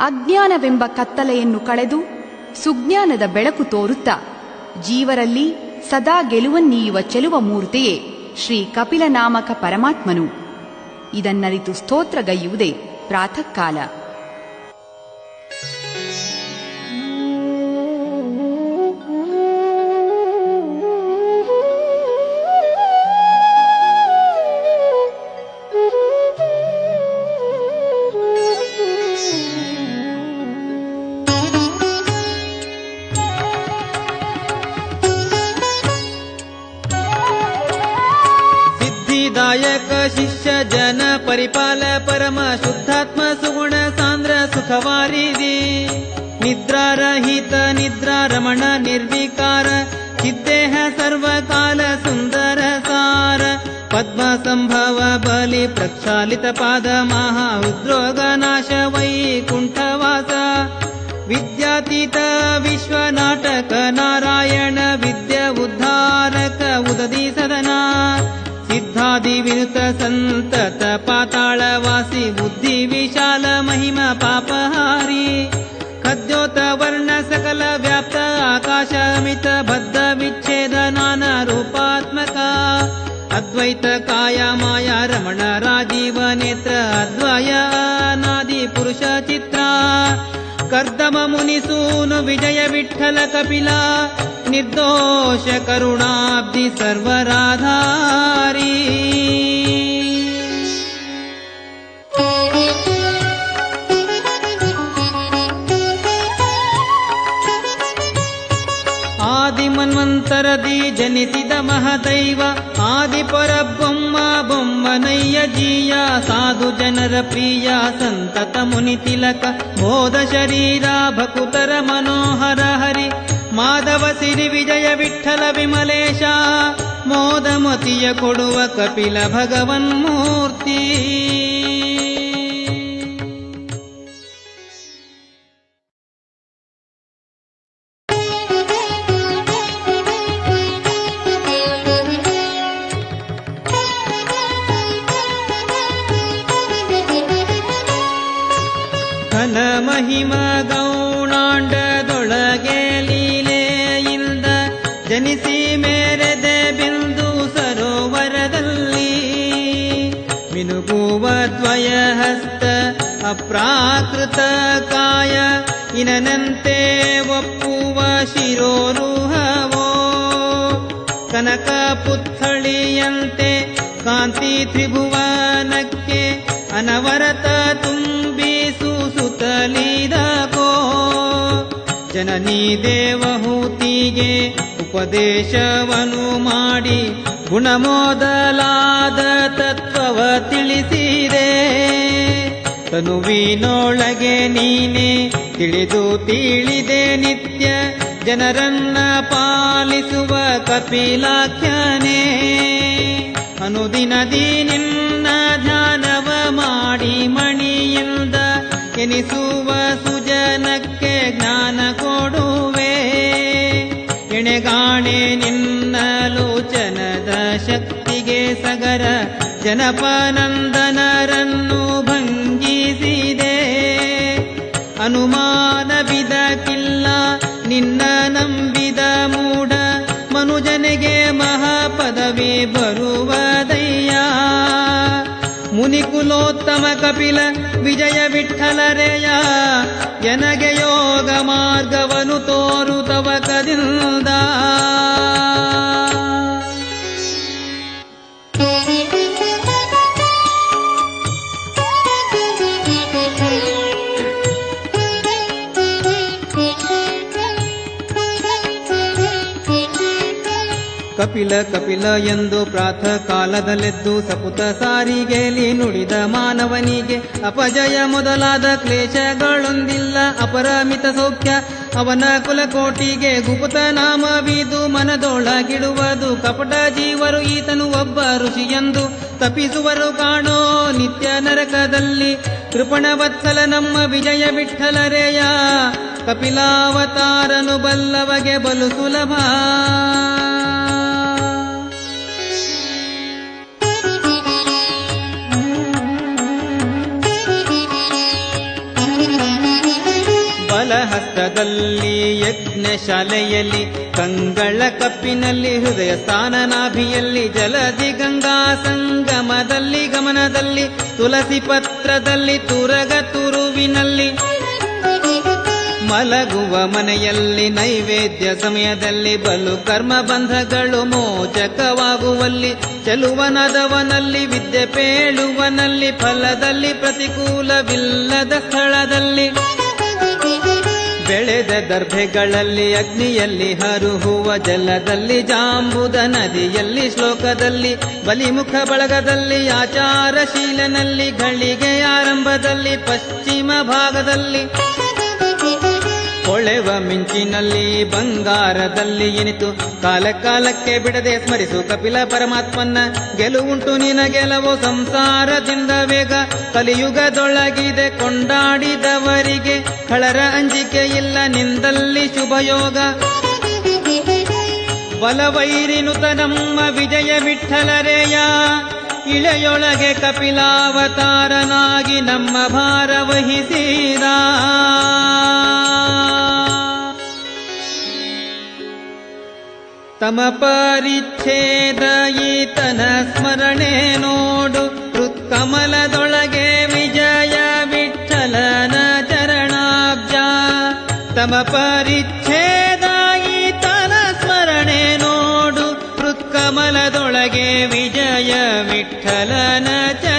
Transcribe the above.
ಅಜ್ಞಾನವೆಂಬ ಕತ್ತಲೆಯನ್ನು ಕಳೆದು ಸುಜ್ಞಾನದ ಬೆಳಕು ತೋರುತ್ತಾ ಜೀವರಲ್ಲಿ ಸದಾ ಗೆಲುವನ್ನೀಯುವ ಚೆಲುವ ಮೂರ್ತಿಯೇ ಶ್ರೀ ಕಪಿಲನಾಮಕ ಪರಮಾತ್ಮನು. ಇದನ್ನರಿತು ಸ್ತೋತ್ರಗೈಯುವುದೇ ಪ್ರಾತಃ सिद्धिदायक शिष्य जन परिपाल परम शुद्धात्म सुगुण सान्द्र सुखवारिधि निद्रारहित निद्रा रमण निर्विकार चिद्देह सर्वकाल सुन्दर सार। पद्म सम्भव बलि प्रक्षालित पाद महा उद्रोगनाश वैकुण्ठवास विद्यातीत विश्वनाटक नारायण सन्तत पाताळवासी बुद्धि विशाल महिम पापहारी। खद्योत वर्ण सकल व्याप्त आकाशमित बद्ध विच्छेद नाना रूपात्मक। अद्वैत काय माया रमण राजीव नेत्र अद्वय अनादि पुरुष चित्रा कर्दममुनिसूनु विजयविठ्ठल कपिला निर्दोष करुणाब्धि सर्वराधारी। ಆದಿಮನ್ವಂತರದಿ ಜನಿಸಿದ ಮಹದೈವ ಆದಿಪರಬ್ಬೊಮ್ಮ ಬೊಮ್ಮನಯ್ಯ ಜೀಯ ಸಾಧು ಜನರ ಪ್ರಿಯ ಸಂತತ ಮುನಿ ತಿಲಕ ಬೋಧ ಶರೀರ ಭಕುತರ ಮನೋಹರ ಹರಿ ಮಾಧವ ಸಿರಿ ವಿಜಯ ವಿಠಲ ವಿಮಲೇಶ ಮೋದಮತಿಯ ಕೊಡುವ ಕಪಿಲ ಭಗವನ್ಮೂರ್ತಿ ಘನ ಮಹಿಮ ಗೌಣಾಂಡದೊಳಗೆ ಲೀಲೆಯಿಂದ ಜನಿಸಿ ಮೇರೆದೆ ಬಿಂದು ಸರೋವರದಲ್ಲಿ. ಮಿನುಗುವ ದ್ವಯ ಹಸ್ತ ಅಪ್ರಾಕೃತ ಕಾಯ, ಇನನಂತೆ ಒಪ್ಪುವ ಶಿರೋರುಹವೋ. ಕನಕ ಪುತ್ಥಳಿಯಂತೆ ಕಾಂತಿ ತ್ರಿಭುವನಕ್ಕೆ ಅನವರತ ತುಂಬಿಸು ಸುತ್ತಲಿದಕೋ ಜನನಿ ದೇವಹೂತಿಗೆ ಉಪದೇಶವನು ಮಾಡಿ ಗುಣಮೋದಲಾದ ತತ್ವವ ತಿಳಿಸಿದೆ. ತನುವಿನೊಳಗೆ ನೀನೆ ತಿಳಿದು ತಿಳಿದೆ ನಿತ್ಯ ಜನರನ್ನ ಪಾಲಿಸುವ ಕಪಿಲಾಖ್ಯನೇ. ಅನುದಿನದಿ ನಿನ್ನ ಜನಪನಂದನರನ್ನು ಭಂಗಿಸಿದೆ. ಅನುಮಾನವಿದಕ್ಕಿಲ್ಲ ನಿನ್ನ ನಂಬಿದ ಮೂಢ ಮನುಜನಿಗೆ ಮಹಾಪದವಿ ಬರುವದಯ್ಯ. ಮುನಿಕುಲೋತ್ತಮ ಕಪಿಲ ವಿಜಯ ವಿಠಲರೆಯ, ಎನಗೆ ಯೋಗ ಮಾರ್ಗವನ್ನು ತೋರು ತವಕದಿಂದ ಕಪಿಲ ಕಪಿಲ ಎಂದು ಪ್ರಾತಃ ಕಾಲದಲ್ಲೆದ್ದು ಸಪುತ ಸಾರಿಗೆಲಿ ನುಡಿದ ಮಾನವನಿಗೆ ಅಪಜಯ ಮೊದಲಾದ ಕ್ಲೇಶಗಳೊಂದಿಲ್ಲ ಅಪರಮಿತ ಸೌಖ್ಯ. ಅವನ ಕುಲಕೋಟಿಗೆ ಗುಪುತ ನಾಮವಿದು ಮನದೊಳಗಿಡುವುದು ಕಪಟ ಜೀವರು ಈತನು ಒಬ್ಬ ಋಷಿಯೆಂದು ತಪ್ಪಿಸುವರು ಕಾಣೋ ನಿತ್ಯ ನರಕದಲ್ಲಿ. ಕೃಪಣ ವತ್ಸಲ ನಮ್ಮ ವಿಜಯ ವಿಠಲರೇಯ ಕಪಿಲಾವತಾರನು ಬಲ್ಲವಗೆ ಬಲು ಸುಲಭ. ಹಸ್ತದಲ್ಲಿ, ಯಜ್ಞ ಶಾಲೆಯಲ್ಲಿ, ಕಂಗಳ ಕಪ್ಪಿನಲ್ಲಿ, ಹೃದಯ ಸ್ಥಾನ ನಾಭಿಯಲ್ಲಿ ಜಲದಿ ಗಂಗಾ ಸಂಗಮದಲ್ಲಿ, ಗಮನದಲ್ಲಿ ತುಳಸಿ ಪತ್ರದಲ್ಲಿ, ತುರಗ ತುರುವಿನಲ್ಲಿ. ಮಲಗುವ ಮನೆಯಲ್ಲಿ, ನೈವೇದ್ಯ ಸಮಯದಲ್ಲಿ, ಬಲು ಕರ್ಮ ಬಂಧಗಳು ಮೋಚಕವಾಗುವಲ್ಲಿ, ಚಲುವನದವನಲ್ಲಿ, ವಿದ್ಯೆ ಪೇಳುವನಲ್ಲಿ, ಫಲದಲ್ಲಿ ಪ್ರತಿಕೂಲವಿಲ್ಲದ ಸ್ಥಳದಲ್ಲಿ. ಬೆಳೆದ ದರ್ಭೆಗಳಲ್ಲಿ ಅಗ್ನಿಯಲ್ಲಿ ಹರುಹುವ ಜಲದಲ್ಲಿ ಜಾಂಬುದ ನದಿಯಲ್ಲಿ ಶ್ಲೋಕದಲ್ಲಿ ಬಲಿಮುಖ ಬಳಗದಲ್ಲಿ ಆಚಾರಶೀಲನಲ್ಲಿ ಗಳಿಗೆ ಆರಂಭದಲ್ಲಿ ಪಶ್ಚಿಮ ಭಾಗದಲ್ಲಿ ಹೊಳೆವ ಮಿಂಚಿನಲ್ಲಿ ಬಂಗಾರದಲ್ಲಿ ಎನಿತು ಕಾಲ ಕಾಲಕ್ಕೆ ಬಿಡದೆ ಸ್ಮರಿಸು ಕಪಿಲ ಪರಮಾತ್ಮನ್ನ. ಗೆಲುವುಂಟು ನಿನ ಗೆಲವು ಸಂಸಾರದಿಂದ ವೇಗ ಕಲಿಯುಗದೊಳಗಿದೆ ಕೊಂಡಾಡಿದವರಿಗೆ ಕಳರ ಅಂಜಿಕೆ ಇಲ್ಲ ನಿಂದಲ್ಲಿ ಶುಭಯೋಗ. ಬಲವೈರಿನುತ ನಮ್ಮ ವಿಜಯ ವಿಠಲರೆಯ. ಇಳೆಯೊಳಗೆ ಕಪಿಲಾವತಾರನಾಗಿ ನಮ್ಮ ಭಾರ ತಮಪರಿಚ್ಛೇದಯೀತನ ಸ್ಮರಣೆ ನೋಡು. ಹೃತ್ಕಮಲದೊಳಗೆ ವಿಜಯ ವಿಠಲನ ಚರಣಾಬ್ಜ. ತಮ ಪರಿಚ್ಛೇದಯೀತನ ಸ್ಮರಣೆ ನೋಡು. ಹೃತ್ಕಮಲದೊಳಗೆ ವಿಜಯ ವಿಠಲನ ಚರಣ